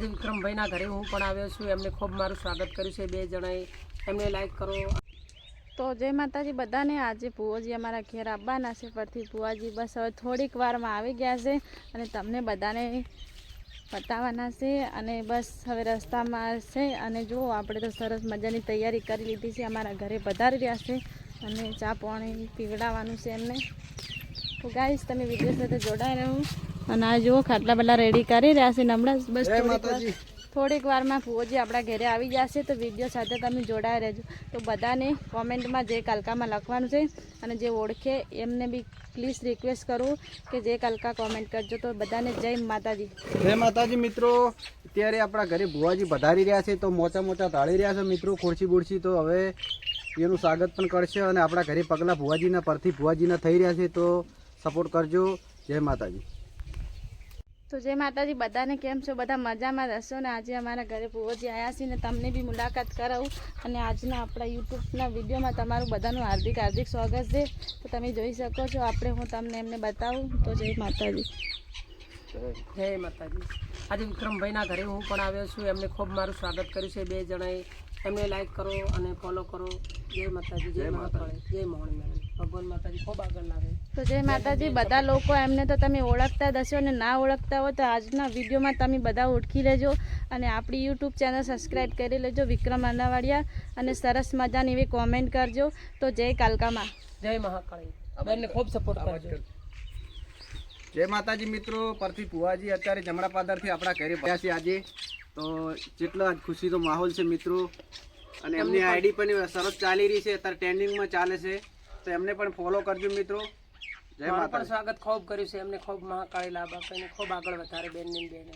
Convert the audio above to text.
વિક્રમભાઈના ઘરે હું પણ આવ્યો છું. એમને ખૂબ મારું સ્વાગત કર્યું છે બે જણાએ. એમને લાઈક કરો. તો જય માતાજી, બધાને આજે ભુવાજી અમારા ઘેર આવવાના છે. પરથી ભુવાજી બસ હવે થોડીક વારમાં આવી ગયા છે અને તમને બધાને બતાવવાના છે અને બસ હવે રસ્તામાં છે અને જુઓ, આપણે તો સરસ મજાની તૈયારી કરી લીધી છે. અમારા ઘરે પધારી રહ્યા છે અને ચા પાણી પીવડાવવાનું છે એમને. તો ગાઈશ તમે વીડિયો સાથે જોડાઈ રહો. અને આ જુઓ ખાટલા બધા રેડી કરી રહ્યા છે હમણાં બસ થોડીક થોડીક વારમાં ભુવોજી આપણા ઘરે આવી જશે તો વીડિયો સાથે તમે જોડાઈ રહેજો. તો બધાને કોમેન્ટમાં જે કલકામાં લખવાનું છે અને જે ઓળખે એમને બી પ્લીઝ રિક્વેસ્ટ કરું કે જે કલકા કોમેન્ટ કરજો. તો બધાને જય માતાજી. જય માતાજી મિત્રો. અત્યારે આપણા ઘરે ભુવાજી પધારી રહ્યા છે તો મોચા મોચા તાળી રહ્યા છે મિત્રો ખુરશી બુરશી તો હવે એનું સ્વાગત પણ કરશે અને આપણા ઘરે પગલાં ભુવાજીના પરથી ભુવાજીના થઈ રહ્યા છે તો સપોર્ટ કરજો. જય માતાજી. તો જય માતાજી બધાને કેમ છો? બધા મજામાં રહેશો ને? આજે અમારા ઘરે પૂવોજી આવ્યા છે ને તમને બી મુલાકાત કરાવું અને આજના આપણા યુટ્યુબના વિડીયોમાં તમારું બધાનું હાર્દિક હાર્દિક સ્વાગત છે. તો તમે જોઈ શકો છો આપણે હું તમને એમને બતાવું. તો જય માતાજી. જય માતાજી. આજે વિક્રમભાઈના ઘરે હું પણ આવ્યો છું. એમને ખૂબ મારું સ્વાગત કર્યું છે. બે જણાએ એમને લાઈક કરો અને ફોલો કરો. જય માતાજી જય મહાકાળી. જય મોહન મેળવી ભગવાન માતાજી ખૂબ આગળ લાવે તો જય માતાજી બધા લોકો એમને તો તમે ઓળખતા જ હશો અને ના ઓળખતા હો તો આજના વિડીયોમાં તમે બધા ઓળખી લેજો અને આપણી યુટ્યુબ ચેનલ સબસ્ક્રાઈબ કરી લેજો વિક્રમ અનાવાડિયા અને સરસ મજાની એવી કોમેન્ટ કરજો. તો જય કાલકામાં. જય મહાકાળી. બેનને ખૂબ સપોર્ટ કરજો. જય માતાજી મિત્રો પરથી ભુવાજી અત્યારે જમણા પાદરથી આપણા ઘરે ભયા છે આજે. તો જેટલો આજ ખુશીનો માહોલ છે મિત્રો. અને એમની આઈડી પણ સરસ ચાલી રહી છે. અત્યારે ટ્રેન્ડિંગમાં ચાલે છે. તો એમને પણ ફોલો કરજો મિત્રો. જય માતા પણ સ્વાગત ખૂબ કર્યું છે. એમને ખૂબ મહાકાળી લાભ આપે અને ખૂબ આગળ વધારે બેન બેને.